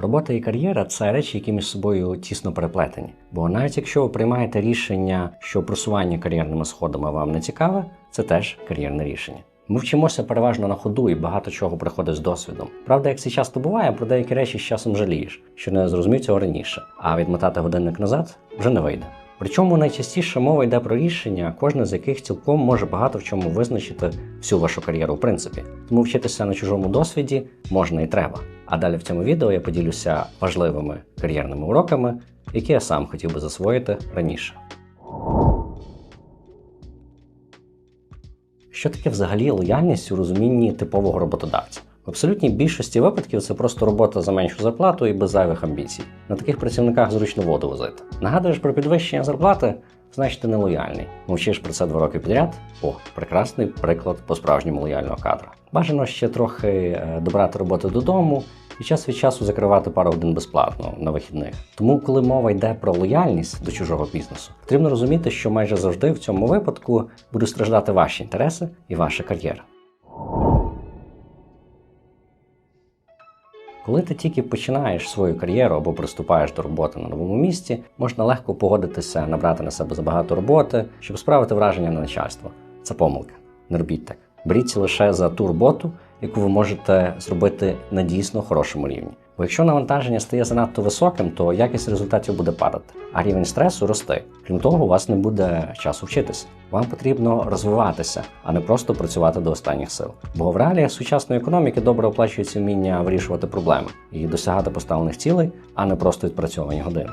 Робота і кар'єра це речі, які між собою тісно переплетені. Бо навіть якщо ви приймаєте рішення, що просування кар'єрними сходами вам не цікаве, це теж кар'єрне рішення. Ми вчимося переважно на ходу і багато чого приходить з досвідом. Правда, як це часто буває, про деякі речі з часом жалієш, що не зрозумів цього раніше, а відмотати годинник назад вже не вийде. Причому найчастіше мова йде про рішення, кожне з яких цілком може багато в чому визначити всю вашу кар'єру в принципі. Тому вчитися на чужому досвіді можна і треба. А далі в цьому відео я поділюся важливими кар'єрними уроками, які я сам хотів би засвоїти раніше. Що таке взагалі лояльність у розумінні типового роботодавця? В абсолютній більшості випадків це просто робота за меншу зарплату і без зайвих амбіцій. На таких працівниках зручно воду возити. Нагадуєш про підвищення зарплати, значить ти нелояльний. Мовчиш про це два роки підряд. О, прекрасний приклад по-справжньому лояльного кадра. Бажано ще трохи е, добрати роботу додому і час від часу закривати пару годин безплатно на вихідних. Тому, коли мова йде про лояльність до чужого бізнесу, потрібно розуміти, що майже завжди в цьому випадку будуть страждати ваші інтереси і ваша кар'єра. Коли ти тільки починаєш свою кар'єру або приступаєш до роботи на новому місці, можна легко погодитися, набрати на себе забагато роботи, щоб справити враження на начальство. Це помилка. Не робіть так. Беріться лише за ту роботу, яку ви можете зробити на дійсно хорошому рівні. Бо якщо навантаження стає занадто високим, то якість результатів буде падати, а рівень стресу рости. Крім того, у вас не буде часу вчитися. Вам потрібно розвиватися, а не просто працювати до останніх сил. Бо в реаліях сучасної економіки добре оплачується вміння вирішувати проблеми і досягати поставлених цілей, а не просто відпрацьовані години.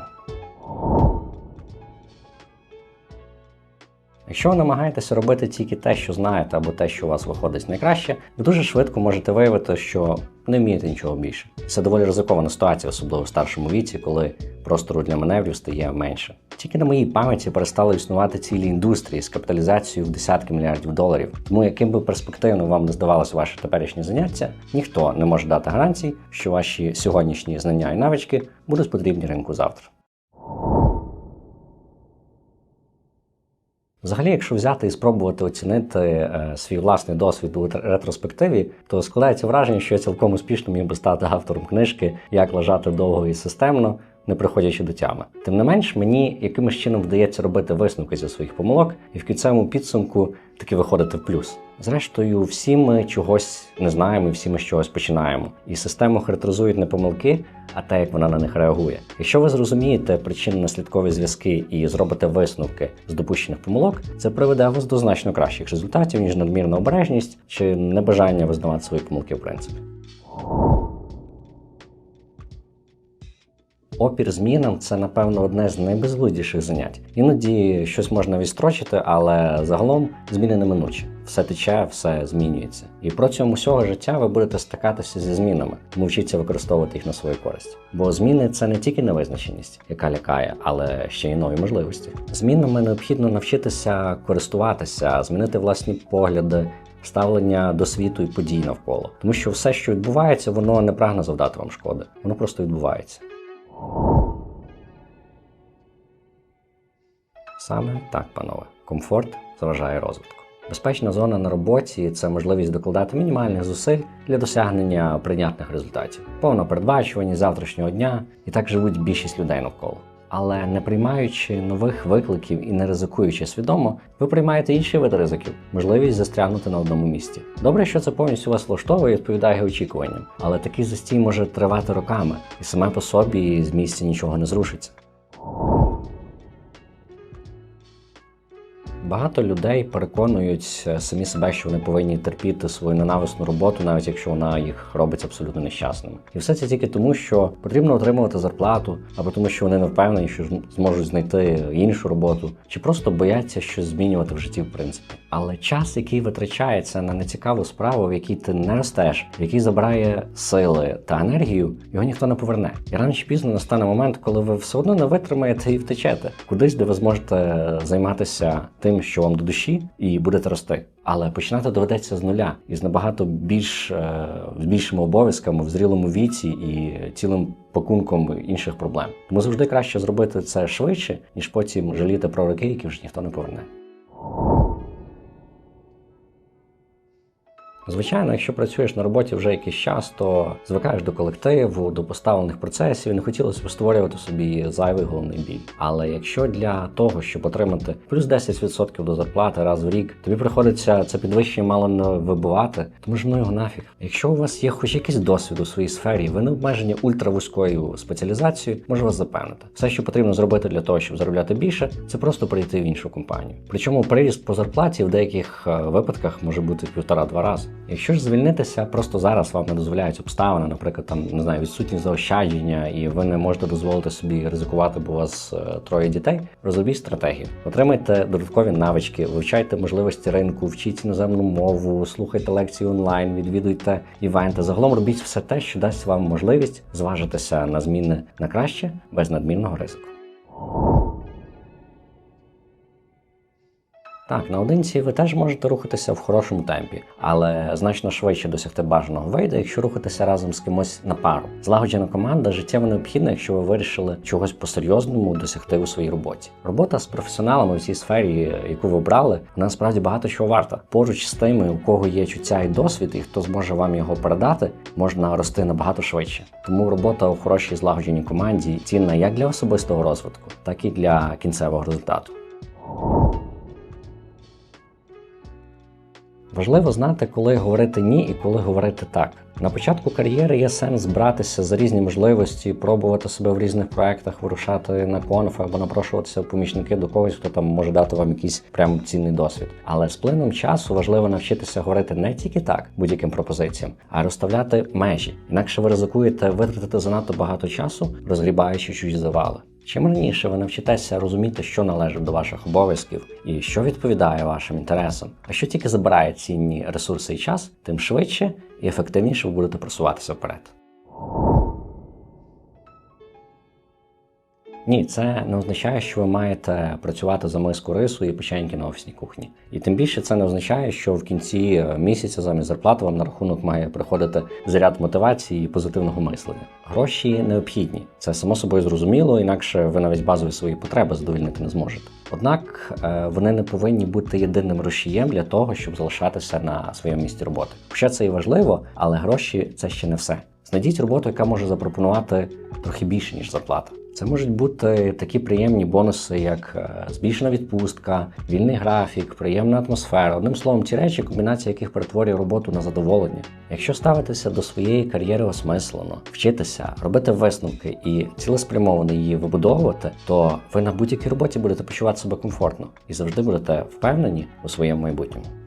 Якщо ви намагаєтеся робити тільки те, що знаєте, або те, що у вас виходить найкраще, ви дуже швидко можете виявити, що не вмієте нічого більше. Це доволі ризикована ситуація, особливо в старшому віці, коли простору для маневрів стає менше. Тільки на моїй пам'яті перестали існувати цілі індустрії з капіталізацією в десятки мільярдів доларів. Тому яким би перспективно вам не здавалося ваше теперішнє заняття, ніхто не може дати гарантій, що ваші сьогоднішні знання і навички будуть потрібні ринку завтра. Взагалі, якщо взяти і спробувати оцінити е, свій власний досвід у ретроспективі, то складається враження, що я цілком успішно міг би стати автором книжки Як лежати довго і системно, не приходячи до тями. Тим не менш, мені якимось чином вдається робити висновки зі своїх помилок і в кінцевому підсумку таки виходити в плюс. Зрештою, всі ми чогось не знаємо, всі ми з чогось починаємо. І систему характеризують не помилки, а те, як вона на них реагує. Якщо ви зрозумієте причинно-наслідкові зв'язки і зробите висновки з допущених помилок, це приведе вас до значно кращих результатів, ніж надмірна обережність чи небажання визнавати свої помилки в принципі. Опір змінам це, напевно, одне з найбезглуздіших занять. Іноді щось можна відстрочити, але загалом зміни неминучі. Все тече, все змінюється. І протягом усього життя ви будете стикатися зі змінами, тому використовувати їх на свою користь. Бо зміни це не тільки невизначеність, яка лякає, але ще й нові можливості. Змінами необхідно навчитися користуватися, змінити власні погляди. Ставлення до світу і подій навколо, тому що все, що відбувається, воно не прагне завдати вам шкоди, воно просто відбувається. Саме так, панове, комфорт заважає розвитку. Безпечна зона на роботі це можливість докладати мінімальних зусиль для досягнення прийнятних результатів, повна передбачуваність завтрашнього дня, і так живуть більшість людей навколо. Але не приймаючи нових викликів і не ризикуючи свідомо, ви приймаєте інші види ризиків, можливість застрягнути на одному місці. Добре, що це повністю вас влаштовує і відповідає очікуванням, але такий застій може тривати роками, і саме по собі з місця нічого не зрушиться. Багато людей переконують е, самі себе, що вони повинні терпіти свою ненависну роботу, навіть якщо вона їх робить абсолютно нещасними. І все це тільки тому, що потрібно отримувати зарплату, або тому, що вони не впевнені, що зможуть знайти іншу роботу, чи просто бояться щось змінювати в житті, в принципі. Але час, який витрачається на нецікаву справу, в якій ти не ростеш, в який забирає сили та енергію, його ніхто не поверне. І рано чи пізно настане момент, коли ви все одно не витримаєте і втечете кудись, де ви зможете займатися тим, що вам до душі, і будете рости. Але починати доведеться з нуля і з набагато більш е, з більшими обов'язками в зрілому віці і цілим пакунком інших проблем. Тому завжди краще зробити це швидше, ніж потім жаліти про роки, які вже ніхто не поверне. Звичайно, якщо працюєш на роботі вже якийсь час, то звикаєш до колективу, до поставлених процесів не хотілося б створювати собі зайвий головний біль. Але якщо для того, щоб отримати плюс 10% до зарплати раз в рік, тобі приходиться це підвищення мало не вибивати, то можна його нафіг. Якщо у вас є хоч якийсь досвід у своїй сфері, ви не обмежені ультравузькою спеціалізацією, можу вас запевнити. Все, що потрібно зробити для того, щоб заробляти більше, це просто прийти в іншу компанію. Причому приріст по зарплаті в деяких е, випадках може бути півтора-два рази. Якщо ж звільнитися, просто зараз вам не дозволяють обставини, наприклад, там не знаю, відсутність заощадження, і ви не можете дозволити собі ризикувати, бо у вас е, троє дітей. Розробіть стратегію, отримайте додаткові навички, вивчайте можливості ринку, вчіть іноземну мову, слухайте лекції онлайн, відвідуйте івенти. Загалом робіть все те, що дасть вам можливість зважитися на зміни на краще без надмірного ризику. Так, наодинці ви теж можете рухатися в хорошому темпі, але значно швидше досягти бажаного вийде, якщо рухатися разом з кимось на пару. Злагоджена команда життєво необхідна, якщо ви вирішили чогось по-серйозному досягти у своїй роботі. Робота з професіоналами в цій сфері, яку ви обрали, вона насправді багато чого варта. Поруч з тими, у кого є чуття і досвід, і хто зможе вам його передати, можна рости набагато швидше. Тому робота у хорошій злагодженій команді цінна як для особистого розвитку, так і для кінцевого результату. Важливо знати, коли говорити ні і коли говорити так. На початку кар'єри є сенс братися за різні можливості, пробувати себе в різних проектах, вирушати на конфи або напрошуватися в помічники до когось, хто там може дати вам якийсь прям цінний досвід. Але з плином часу важливо навчитися говорити не тільки так будь-яким пропозиціям, а розставляти межі. Інакше ви ризикуєте витратити занадто багато часу, розгрібаючи чужі завали. Чим раніше ви навчитеся розуміти, що належить до ваших обов'язків і що відповідає вашим інтересам, а що тільки забирає цінні ресурси і час, тим швидше і ефективніше ви будете просуватися вперед. Ні, це не означає, що ви маєте працювати за миску рису і печеньки на офісній кухні. І тим більше це не означає, що в кінці місяця замість зарплати вам на рахунок має приходити заряд мотивації і позитивного мислення. Гроші необхідні, це само собою зрозуміло, інакше ви навіть базові свої потреби задовільнити не зможете. Однак е, вони не повинні бути єдиним рушієм для того, щоб залишатися на своєму місці роботи. Хоча це і важливо, але гроші це ще не все. Знайдіть роботу, яка може запропонувати трохи більше ніж зарплата. Це можуть бути такі приємні бонуси, як е, збільшена відпустка, вільний графік, приємна атмосфера. Одним словом, ті речі, комбінація яких перетворює роботу на задоволення. Якщо ставитися до своєї кар'єри осмислено, вчитися, робити висновки і цілеспрямовано її вибудовувати, то ви на будь-якій роботі будете почувати себе комфортно і завжди будете впевнені у своєму майбутньому.